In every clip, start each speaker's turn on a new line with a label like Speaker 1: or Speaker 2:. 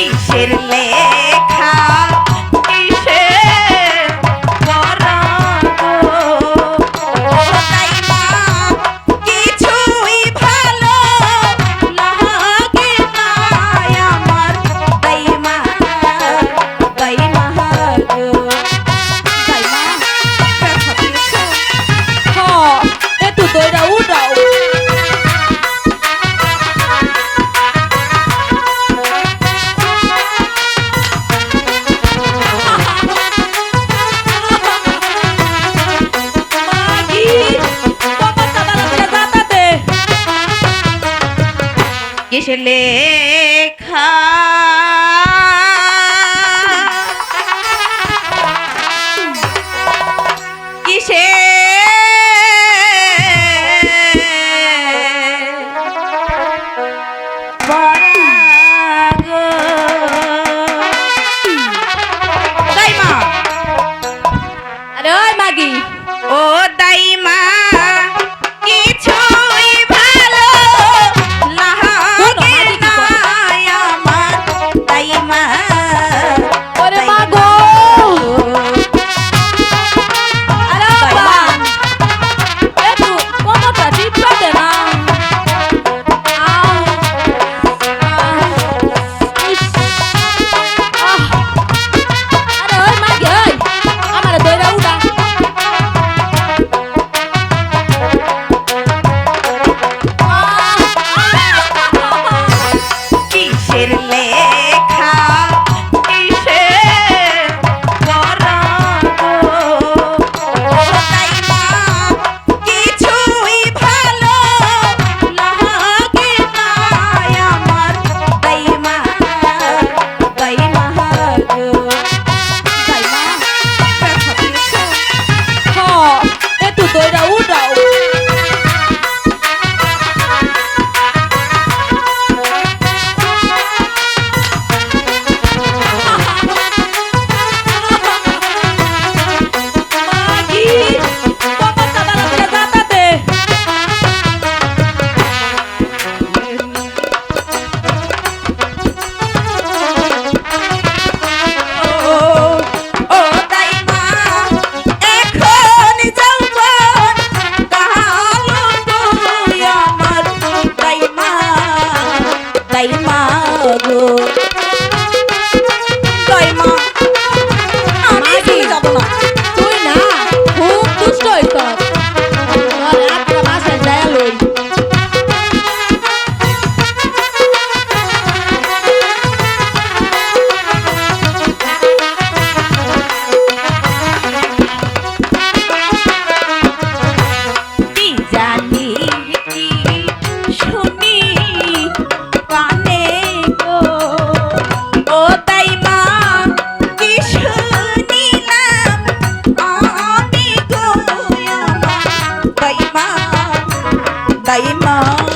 Speaker 1: কিসের লেখা কিসের দাইমা
Speaker 2: গো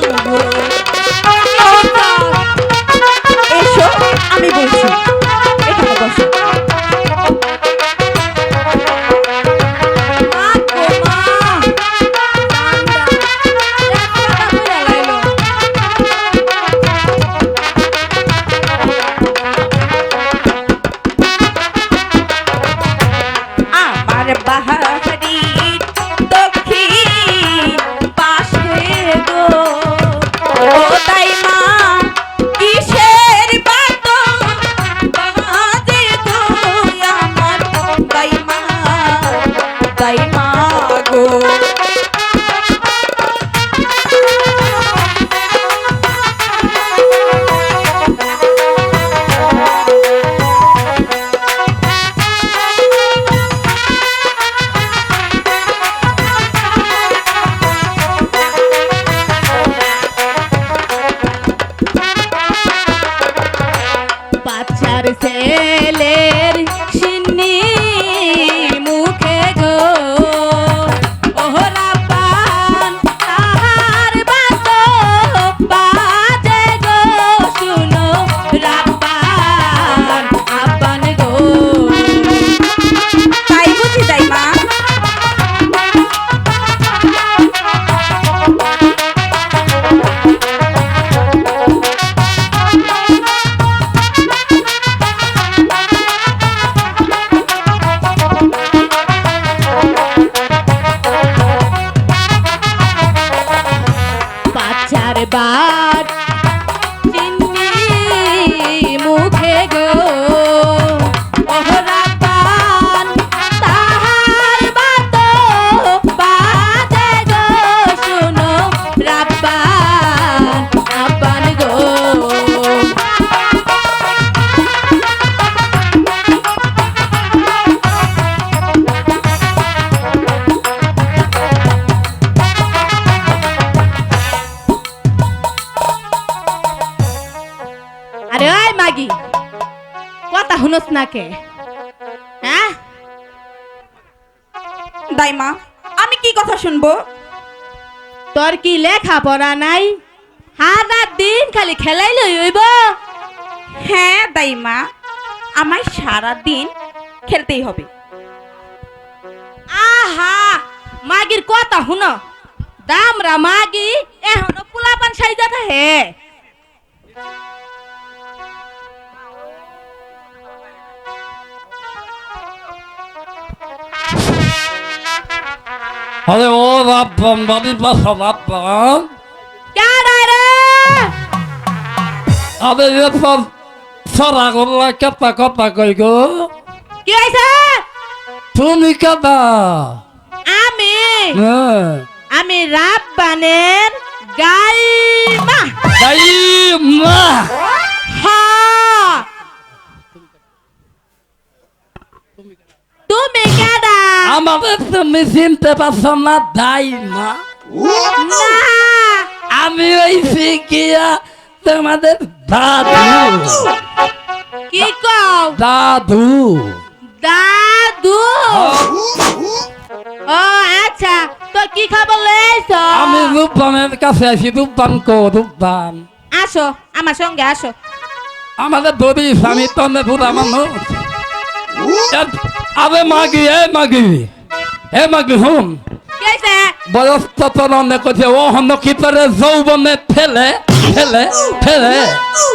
Speaker 2: কথা শুনস না কে হ্যাঁ
Speaker 1: দাইমা আমি কি কথা শুনব?
Speaker 2: তোর কি লেখা পড়া নাই? হাজার দিন খালি খেলাইলে হইব।
Speaker 1: হ্যাঁ দাইমা আমায় সারা দিন খেলতেই হবে।
Speaker 2: আহা মাগির কথা শুন। দামরা মাগি এখনও পোলাপান সাইজা হে
Speaker 3: আরে ও রাব্বান বাড়ির বাসা রাব্বান। আরে এরপর সারা গোল্লা কেতা কথা কই গো।
Speaker 2: কি হয়েছে
Speaker 3: তুমি কেতা
Speaker 2: আমি?
Speaker 3: হ্যাঁ
Speaker 2: আমি রাব্বানের গাইমা।
Speaker 3: তাই মা
Speaker 2: হা তুমি কেডা
Speaker 3: আমাদের তুমি চিনতে পারছ না মা
Speaker 2: না?
Speaker 3: আমি হইছি গিয়া তোমাদের দাদু।
Speaker 2: কি কও?
Speaker 3: দাদু।
Speaker 2: দাদু? ও আচ্ছা। তো কি খবর লইছ
Speaker 3: আমি রূপবানের কাছে আছি রূপবান কো রূপবান।
Speaker 2: আসো আমার সঙ্গে আসো।
Speaker 3: আমাদের দবি স্বামী তনে বুড়া মানুষ। আরে মাগি এ মাগি এ মাগি হুম। বয়স ননে করছে ও হন কি করে যৌবনে ফেলে ফেলে ফেলে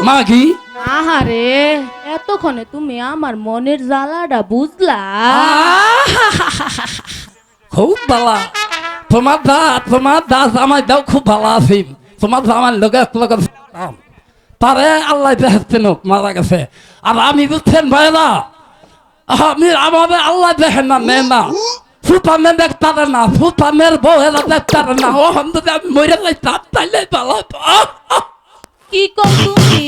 Speaker 3: মাগি।
Speaker 2: আহারে এতক্ষণে তুমি আমার মনের জ্বালাটা বুঝলা?
Speaker 3: খুব ভালা। তোমার দা তোমার দাস আমার দাও খুব ভালো আছি। তোমার দা আমার লোকে লোকে তারে আল্লাহ দেখছেন মারা গেছে। আর আমি বুঝছেন ভাইরা আমি আমাদের আল্লাহ দেখেন না নেন না সুপামের দেখতারে না সুপামের বউয়েরা দেখতারে না ও যদি আমি মরে তাইলে হতো। আহ, আহ।
Speaker 2: কি কম তুমি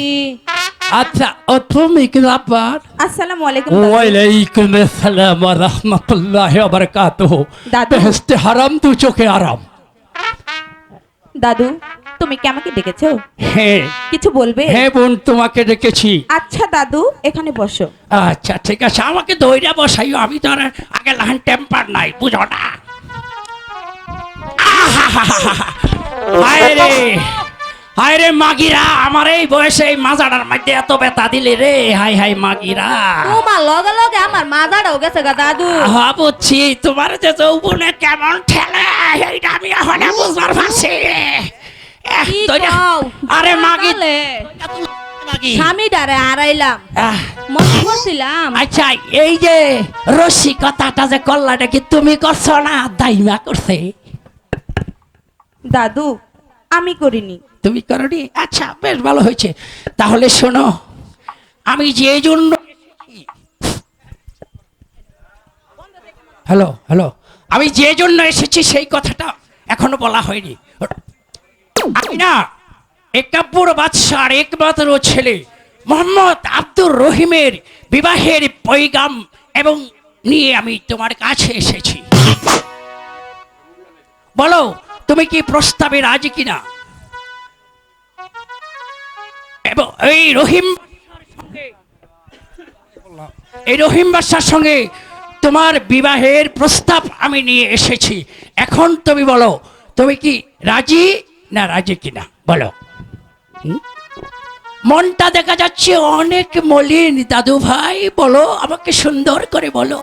Speaker 3: আচ্ছা ও তুমি কি ব্যাপার
Speaker 1: আসসালামু আলাইকুম।
Speaker 3: ওয়ালাইকুম আসসালাম ওয়া রাহমাতুল্লাহি ওয়া বারাকাতুহু
Speaker 1: দাদু।
Speaker 3: হারাম দু চোখে আরাম
Speaker 1: দাদু তুমি কি আমাকে ডেকেছো
Speaker 3: হ্যাঁ।
Speaker 1: কিছু বলবে?
Speaker 3: হ্যাঁ বোন তোমাকে ডেকেছি
Speaker 1: আচ্ছা দাদু এখানে বসো।
Speaker 3: আচ্ছা ঠিক আছে। আমাকে দইরা বসাইও আমি তো আগে লাহান টেম্পার নাই বুঝো না। হায় রে। হায় রে মাগিরা আমার এই বয়সে এই মাজাটার মধ্যে এত ব্যথা দিলে রে। হাই হাই মাগিরা।
Speaker 2: তোমার লগে লগে আমার মাথাটাও গেছে গা দাদু।
Speaker 3: হ্যাঁ বুঝছি। তোমার যে যৌবনে কেমন ঠেলে এইটা আমি এখন বুঝবার পারছি। আরে মাগি।
Speaker 2: হারাইলাম
Speaker 3: আচ্ছা এই যে রসিকতাটা যে কল্লাটা কি তুমি করছ না দাইমা করছে
Speaker 1: দাদু আমি করিনি
Speaker 3: তুমি করনি আচ্ছা বেশ ভালো হয়েছে তাহলে শোনো আমি যে জন্য হ্যালো হ্যালো আমি যে জন্য এসেছি সেই কথাটা এখনও বলা হয়নি। আমি না একাব্বর একমাত্র ছেলে, মোহাম্মদ আব্দুর রহিমের বিবাহের পৈগাম এবং নিয়ে আমি তোমার কাছে এসেছি। বলো, তুমি কি প্রস্তাবে রাজি কিনা? এবং এই রহিম এই রহিম বাদশার সঙ্গে তোমার বিবাহের প্রস্তাব আমি নিয়ে এসেছি। এখন তুমি বলো, তুমি কি রাজি? না, রাজি কিনা বলো? মনটা দেখা যাচ্ছে অনেক মলিন দাদু ভাই বলো, আমাকে সুন্দর করে বলো